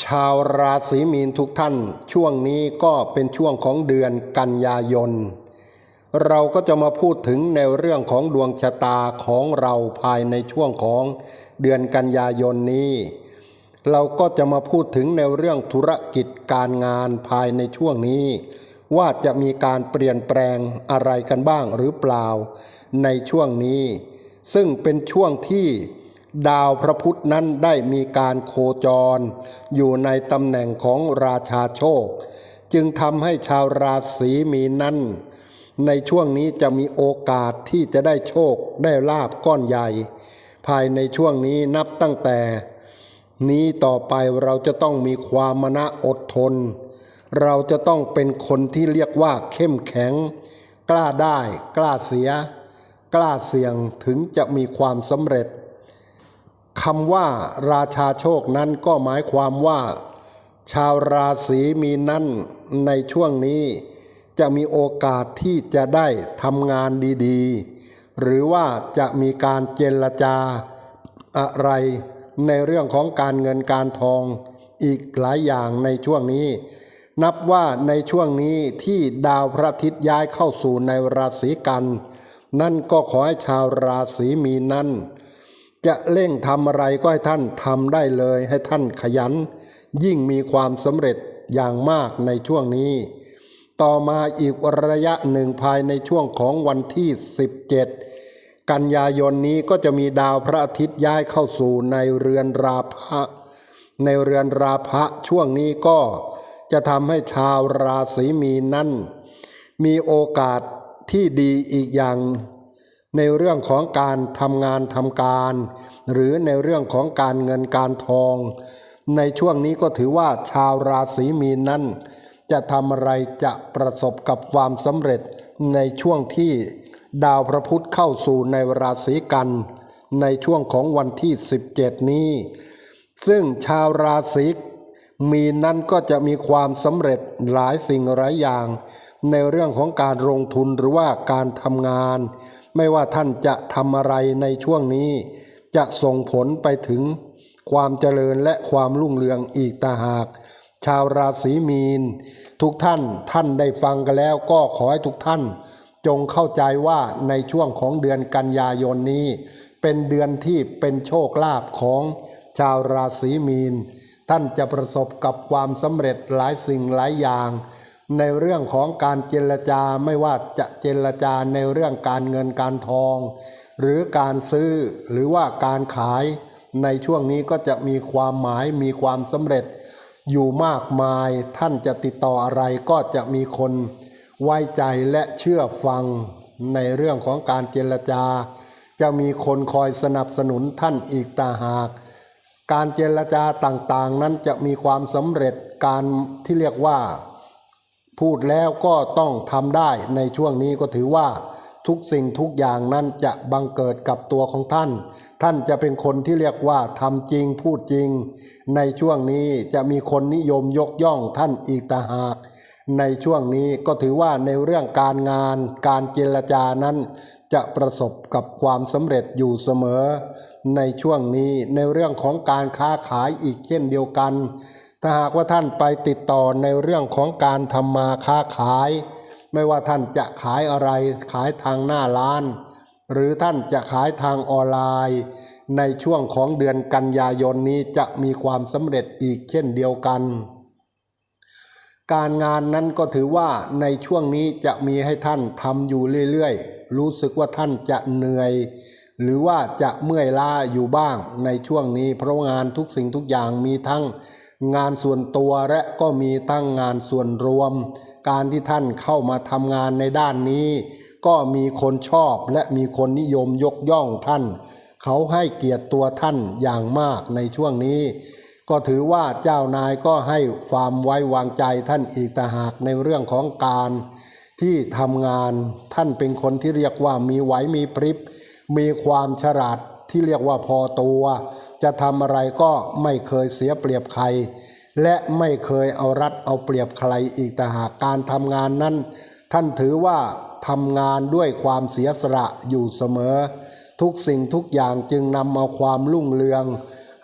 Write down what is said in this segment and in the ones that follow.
ชาวราศีมีนทุกท่าน ช่วงนี้ก็เป็นช่วงของเดือนกันยายน เราก็จะมาพูดถึงในเรื่องของดวงชะตาของเราภายในช่วงของเดือนกันยายนนี้ เราก็จะมาพูดถึงในเรื่องธุรกิจการงานภายในช่วงนี้ ว่าจะมีการเปลี่ยนแปลงอะไรกันบ้างหรือเปล่า ในช่วงนี้ ซึ่งเป็นช่วงที่ ดาวพระพุธนั้นได้มีการโคจร อยู่ในตำแหน่งของราชาโชค จึงทำให้ชาวราศีมีนนั้น ในช่วงนี้จะมีโอกาสที่จะได้โชคได้ลาบก้อนใหญ่ ภายในช่วงนี้นับตั้งแต่ นี้ต่อไปเราจะต้องมีความมณะอดทน เราจะต้องเป็นคนที่เรียกว่าเข้มแข็ง กล้าได้ กล้าเสีย กล้าเสี่ยงถึงจะมีความสำเร็จ คำว่าราชาโชคนั้นก็หมายความว่า ชาวราศีมีนั้นในช่วงนี้จะมีโอกาสที่จะได้ทำงานดีๆ หรือว่าจะมีการเจรจาอะไรในเรื่องของการเงินการทองอีกหลายอย่างในช่วงนี้ นับว่าในช่วงนี้ที่ดาวพระอาทิตย์ย้ายเข้าสู่ในราศีกัน นั่นก็ขอให้ชาวราศีมีนั้น จะเร่งทำอะไรก็ให้ท่านทำได้เลย ให้ท่านขยัน ยิ่งมีความสำเร็จอย่างมากในช่วงนี้ ต่อมาอีกระยะหนึ่งภายในช่วงของวันที่ 17 กันยายนนี้ก็จะมีดาวพระอาทิตย์ย้ายเข้าสู่ในเรือนราพะในเรือนราพะช่วงนี้ก็จะทำให้ชาวราศีมีนนั้น มีโอกาสที่ดีอีกอย่าง ในเรื่องของการทำงานทำการ หรือในเรื่องของการเงินการทอง ในช่วงนี้ก็ถือว่าชาวราศีมีนนั้น จะทำอะไรจะประสบกับความสำเร็จในช่วงที่ดาวพระพุธเข้าสู่ในราศีกัน ในช่วงของวันที่ 17 นี้ ซึ่งชาวราศีมีนนั้นก็จะมีความสำเร็จหลายสิ่งหลายอย่าง ในเรื่องของการลงทุนหรือว่าการทำงาน ไม่ว่าท่านจะทำอะไรในช่วงนี้ จะส่งผลไปถึงความเจริญและความรุ่งเรืองอีกต่างหาก ชาวราศีมีน ทุกท่านท่านได้ฟังกันแล้วก็ขอให้ทุกท่าน จงเข้าใจว่าในช่วงของเดือนกันยายนนี้ เป็นเดือนที่เป็นโชคลาภของชาวราศีมีน ท่านจะประสบกับความสำเร็จหลายสิ่งหลายอย่าง ในเรื่องของการเจรจาไม่ว่าจะเจรจาในเรื่องการเงินการทอง หรือการซื้อหรือว่าการขายในช่วงนี้ก็จะมีความหมายมีความสำเร็จ อยู่มากมายท่านจะติดต่ออะไรก็จะมีคนไว้ใจและเชื่อฟัง ในเรื่องของการเจรจา จะมีคนคอยสนับสนุนท่านอีกต่าหาก การเจรจาต่างๆ นั้นจะมีความสำเร็จการที่เรียกว่า พูดแล้วก็ต้องทำได้ในช่วงนี้ก็ถือว่าทุกสิ่งทุกอย่างนั้นจะบังเกิดกับตัวของท่าน ท่านจะเป็นคนที่เรียกว่าทำจริงพูดจริง ในช่วงนี้จะมีคนนิยมยกย่องท่านอีกต่หาก ในช่วงนี้ก็ถือว่าในเรื่องการงาน การเจรจานั้น จะประสบกับความสำเร็จอยู่เสมอ ในช่วงนี้ในเรื่องของการค้าขายอีกเช่นเดียวกัน ถ้าหากว่าท่านไปติดต่อในเรื่องของการทำมาค้าขาย ไม่ว่าท่านจะขายอะไรขายทางหน้าร้าน หรือท่านจะขายทางออนไลน์ ในช่วงของเดือนกันยายนนี้จะมีความสำเร็จอีกเช่นเดียวกัน การงานนั้นก็ถือว่าในช่วงนี้จะมีให้ท่านทำอยู่เรื่อยๆ รู้สึกว่าท่านจะเหนื่อย หรือว่าจะเมื่อยล้าอยู่บ้างในช่วงนี้เพราะงานทุกสิ่งทุกอย่างมีทั้ง งานส่วนตัวและก็มีทั้งงานส่วนรวม การที่ท่านเข้ามาทำงานในด้านนี้ ก็มีคนชอบและมีคนนิยมยกย่องท่าน เขาให้เกียรติตัวท่านอย่างมากในช่วงนี้ ก็ถือว่าเจ้านายก็ให้ความไว้วางใจท่านอีกต่หากในเรื่องของการ ที่ทำงานท่านเป็นคนที่เรียกว่ามีไหวมีพริบมีความฉลาดที่เรียกว่าพอตัว จะทำอะไรก็ไม่เคยเสียเปรียบใคร และไม่เคยเอารัดเอาเปรียบใครอีกแต่หากการทำงานนั้น ท่านถือว่าทำงานด้วยความเสียสละอยู่เสมอ ทุกสิ่งทุกอย่างจึงนำมาความรุ่งเรือง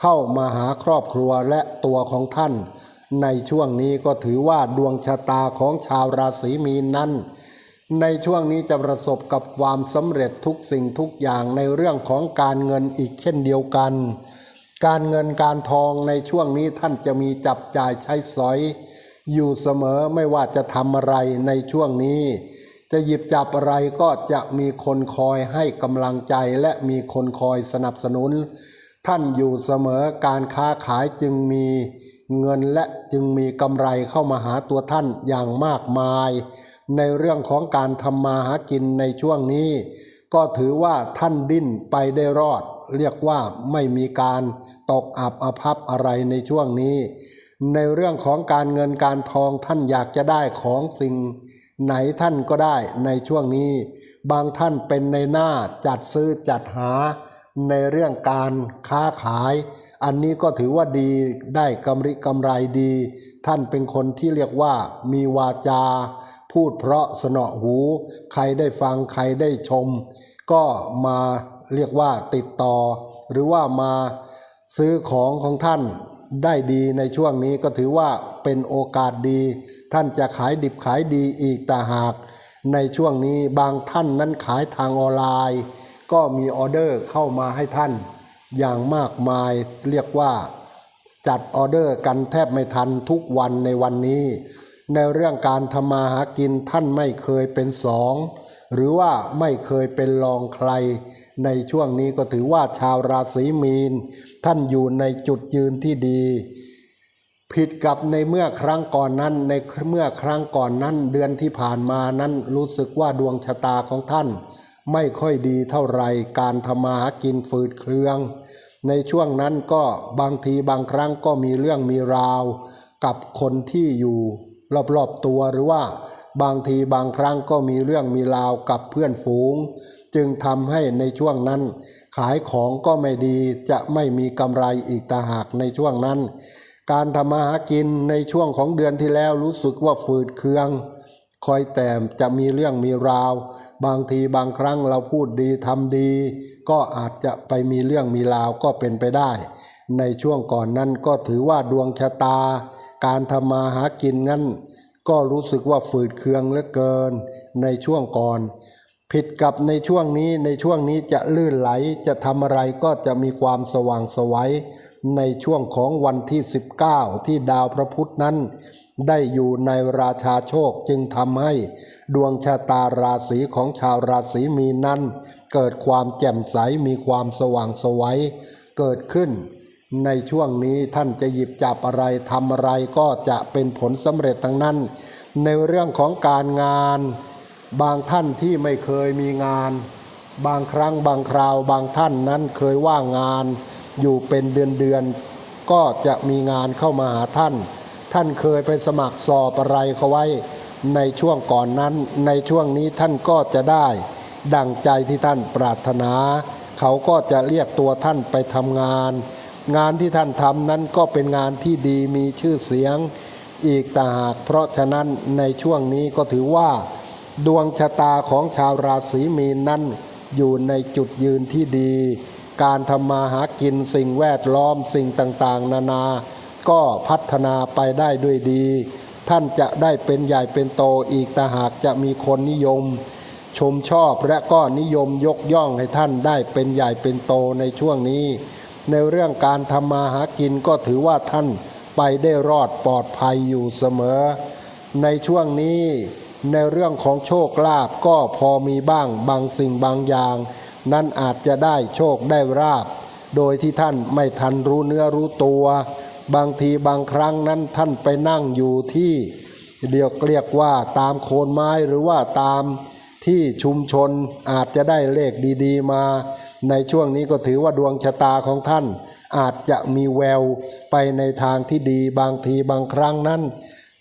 เข้ามาหาครอบครัวและตัวของท่าน ในช่วงนี้ก็ถือว่าดวงชะตาของชาวราศีมีนนั้นในช่วงนี้จะประสบกับความสำเร็จทุกสิ่งทุกอย่างในเรื่องของการเงินอีกเช่นเดียวกัน การเงินการทองในช่วงนี้ท่านจะมีจับจ่ายใช้สอย อยู่เสมอไม่ว่าจะทำอะไรในช่วงนี้ จะหยิบจับอะไรก็จะมีคนคอยให้กำลังใจและมีคนคอยสนับสนุน ท่านอยู่เสมอการค้าขายจึงมีเงินและจึงมีกำไรเข้ามาหาตัวท่านอย่างมากมาย ในเรื่องของการทำมาหากินในช่วงนี้ ก็ถือว่าท่านดิ้นไปได้รอด เรียกว่าไม่มีการตกอับอภัพอะไรในช่วงนี้ ในเรื่องของการเงินการทองท่านอยากจะได้ของสิ่ง ไหนท่านก็ได้ในช่วงนี้ บางท่านเป็นในหน้าจัดซื้อจัดหา ในเรื่องการค้าขาย อันนี้ก็ถือว่าดีได้กำไรกำไรดี ท่านเป็นคนที่เรียกว่ามีวาจา พูดเพราะสนอหู ใครได้ฟังใครได้ชม ก็มา เรียกว่าติดต่อ หรือว่ามาซื้อของของท่านได้ดีในช่วงนี้ก็ถือว่าเป็นโอกาสดี ท่านจะขายดิบขายดีอีกแต่หาก ในช่วงนี้บางท่านนั้นขายทางออนไลน์ ก็มีออเดอร์เข้ามาให้ท่าน อย่างมากมายเรียกว่า จัดออเดอร์กันแทบไม่ทันทุกวันในวันนี้ ในเรื่องการทำมาหากินท่านไม่เคยเป็นสองหรือว่าไม่เคยเป็นรองใคร ในช่วงนี้ก็ถือว่าชาวราศีมีน ท่านอยู่ในจุดยืนที่ดี ผิดกับในเมื่อครั้งก่อนนั้น ในเมื่อครั้งก่อนนั้น เดือนที่ผ่านมานั้นรู้สึกว่าดวงชะตาของท่าน ไม่ค่อยดีเท่าไหร่การทำมาหากินฝืดเครือง ในช่วงนั้นก็บางทีบางครั้งก็มีเรื่องมีราว กับคนที่อยู่รอบๆตัวหรือว่า บางทีบางครั้งก็มีเรื่องมีราวกับเพื่อนฝูง จึงทำให้ในช่วงนั้น ขายของก็ไม่ดีจะไม่มีกำไรอีกตาหากในช่วงนั้น การทำมาหากินในช่วงของเดือนที่แล้วรู้สึกว่าฝืดเคือง คอยแต่จะมีเรื่องมีราว บางทีบางครั้งเราพูดดีทำดี ก็อาจจะไปมีเรื่องมีราวก็เป็นไปได้ ในช่วงก่อนนั้นก็ถือว่าดวงชะตา การทำมาหากินนั้น ก็รู้สึกว่าฝืดเคืองเหลือเกินในช่วงก่อน ผิดกับในช่วงนี้ในช่วงนี้จะลื่นไหลจะทำอะไรก็จะมีความสว่างไสวัยในช่วงของวันที่ 19 ที่ดาวพระพุธนั้น ได้อยู่ในราชาโชคจึงทำให้ ดวงชะตาราศีของชาวราศีมีนั้น เกิดความแจ่มใสมีความสว่างไสวัยเกิดขึ้น ในช่วงนี้ท่านจะหยิบจับอะไรทำอะไรก็จะเป็นผลสำเร็จทั้งนั้น ในเรื่องของการงาน บางท่านที่ไม่เคยมีงาน บางครั้งบางคราวบางท่านนั้นเคยว่างงาน อยู่เป็นเดือนเดือนก็จะมีงานเข้ามาหาท่าน ท่านเคยไปสมัครสอบอะไรเขาไว้ ในช่วงก่อนนั้น ในช่วงนี้ท่านก็จะได้ ดังใจที่ท่านปรารถนา เขาก็จะเรียกตัวท่านไปทำงาน งานที่ท่านทำนั้นก็เป็นงานที่ดีมีชื่อเสียงอีกต่างหาก เพราะฉะนั้นในช่วงนี้ก็ถือว่า ดวงชะตาของชาวราศีมีนนั้น อยู่ในจุดยืนที่ดี การทำมาหากินสิ่งแวดล้อมสิ่งต่างๆ นานา ก็พัฒนาไปได้ด้วยดี ท่านจะได้เป็นใหญ่เป็นโตอีกแต่หากจะมีคนนิยม ชมชอบและก็นิยมยกย่องให้ท่านได้เป็นใหญ่เป็นโตในช่วงนี้ ในเรื่องการทำมาหากินก็ถือว่าท่านไปได้รอดปลอดภัยอยู่เสมอ ในช่วงนี้ในเรื่องของโชคลาภก็พอมีบ้างบางสิ่งบางอย่าง นั้นอาจจะได้โชคได้ราบ โดยที่ท่านไม่ทันรู้เนื้อรู้ตัว บางทีบางครั้งนั้นท่านไปนั่งอยู่ที่เดียวเรียกว่าตามโคนไม้หรือว่าตามที่ชุมชนอาจจะได้เลขดี ๆ มา ในช่วงนี้ก็ถือว่าดวงชะตาของท่าน อาจจะมีแววไปในทางที่ดีบางทีบางครั้งนั้น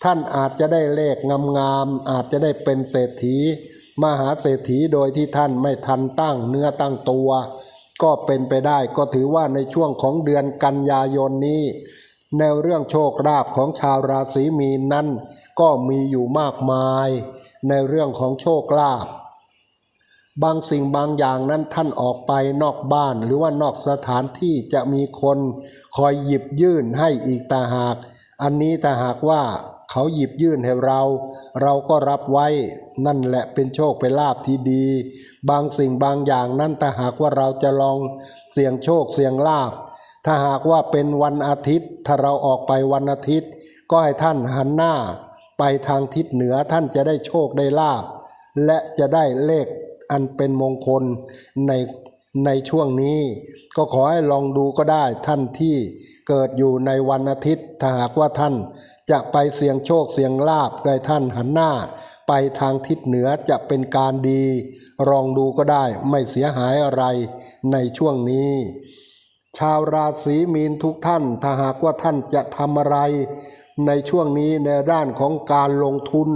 ท่านอาจจะได้เลขงามๆอาจจะได้เป็นเศรษฐี มหาเศรษฐีโดยที่ท่านไม่ทันตั้งเนื้อตั้งตัว ก็เป็นไปได้ก็ถือว่าในช่วงของเดือนกันยายนนี้ แนวเรื่องโชคลาภของชาวราศีมีนนั้น ก็มีอยู่มากมาย ในเรื่องของโชคลาภ บางสิ่งบางอย่างนั้นท่านออกไปนอกบ้านหรือว่านอกสถานที่จะมีคนคอยหยิบยื่นให้อีกต่าหาก อันนี้ถ้าหากว่าเขาหยิบยื่นให้เรา เราก็รับไว้นั่นแหละเป็นโชคเป็นลาภที่ดี บางสิ่งบางอย่างนั้นถ้าหากว่าเราจะลองเสี่ยงโชคเสี่ยงลาภถ้าหากว่าเป็นวันอาทิตย์ ถ้าเราออกไปวันอาทิตย์ ก็ให้ท่านหันหน้า ไปทางทิศเหนือท่านจะได้โชคได้ลาภและจะได้เลข อันเป็นมงคลในในช่วงนี้ ก็ขอให้ลองดูก็ได้ท่านที่เกิดอยู่ในวันอาทิตย์ถ้าหากว่าท่านจะไปเสี่ยงโชคเสี่ยงลาภก็ให้ท่านหันหน้า ไปทางทิศเหนือจะเป็นการดี ลองดูก็ได้ไม่เสียหายอะไรในช่วงนี้ ชาวราศีมีนทุกท่าน ถ้าหากว่าท่านจะทำอะไร ในช่วงนี้ในด้านของการลงทุน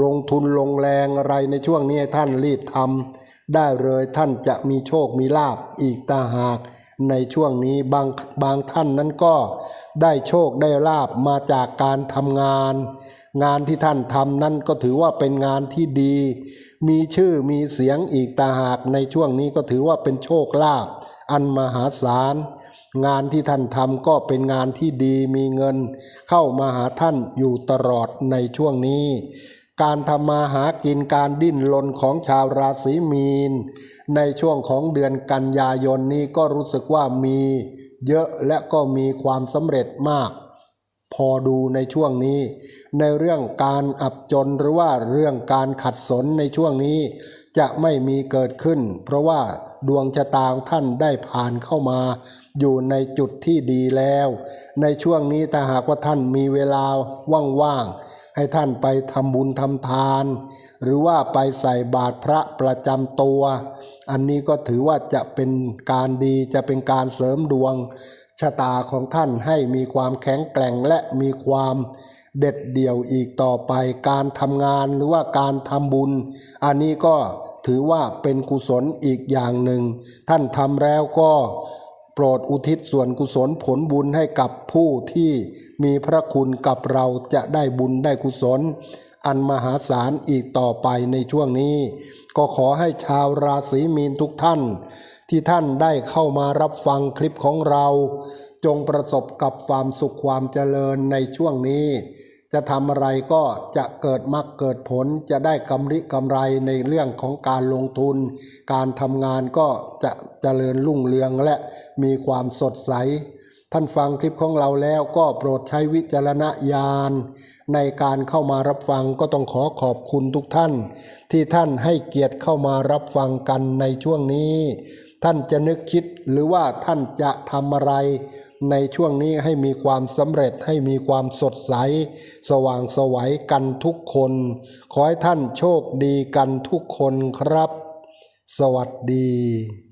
ลงทุนลงแรงอะไรในช่วงนี้ท่านรีบทำได้เลยท่านจะมีโชคมีลาบอีกตาหาก ในช่วงนี้บางบางท่านนั้นก็ได้โชคได้ลาบมาจากการทำงาน งานที่ท่านทำนั้นก็ถือว่าเป็นงานที่ดี มีชื่อมีเสียงอีกตาหาก ในช่วงนี้ก็ถือว่าเป็นโชคลาภอันมหาศาลงานที่ท่านทำก็เป็นงานที่ดีมีเงิน เข้ามาหาท่านอยู่ตลอดในช่วงนี้ การทำมาหากินการดิ้นรนของชาวราศีมีน ในช่วงของเดือนกันยายนนี้ก็รู้สึกว่ามีเยอะและก็มีความสำเร็จมาก พอดูในช่วงนี้ ในเรื่องการอับจนหรือว่าเรื่องการขัดสนในช่วงนี้ จะไม่มีเกิดขึ้น เพราะว่าดวงชะตาของท่านได้ผ่านเข้ามา อยู่ในจุดที่ดีแล้ว ในช่วงนี้ถ้าหากว่าท่านมีเวลาว่างๆ ให้ท่านไปทำบุญทำทาน หรือว่าไปใส่บาตรพระประจำตัว อันนี้ก็ถือว่าจะเป็นการดีจะเป็นการเสริมดวงชะตาของท่านให้มีความแข็งแกร่งและมีความเด็ดเดี่ยวอีกต่อไปการทำงานหรือว่าการทำบุญ อันนี้ก็ถือว่าเป็นกุศลอีกอย่างหนึ่ง ท่านทำแล้วก็ โปรดอุทิศส่วนกุศลผลบุญให้กับผู้ที่มีพระคุณกับเราจะได้บุญได้กุศล อันมหาศาลอีกต่อไปในช่วงนี้ ก็ขอให้ชาวราศีมีนทุกท่าน ที่ท่านได้เข้ามารับฟังคลิปของเรา จงประสบกับความสุขความเจริญในช่วงนี้ จะทำอะไรก็จะเกิดมรรคเกิดผลจะได้กำไรกำไรในเรื่องของการลงทุน การทำงานก็จะเจริญรุ่งเรืองและมีความสดใส ท่านฟังคลิปของเราแล้วก็โปรดใช้วิจารณญาณ ในการเข้ามารับฟังก็ต้องขอขอบคุณทุกท่าน ที่ท่านให้เกียรติเข้ามารับฟังกันในช่วงนี้ ท่านจะนึกคิดหรือว่าท่านจะทำอะไร ในช่วงนี้ให้มีความสำเร็จให้มีความสดใส สว่างสวัยกันทุกคน ขอให้ท่านโชคดีกันทุกคนครับ สวัสดี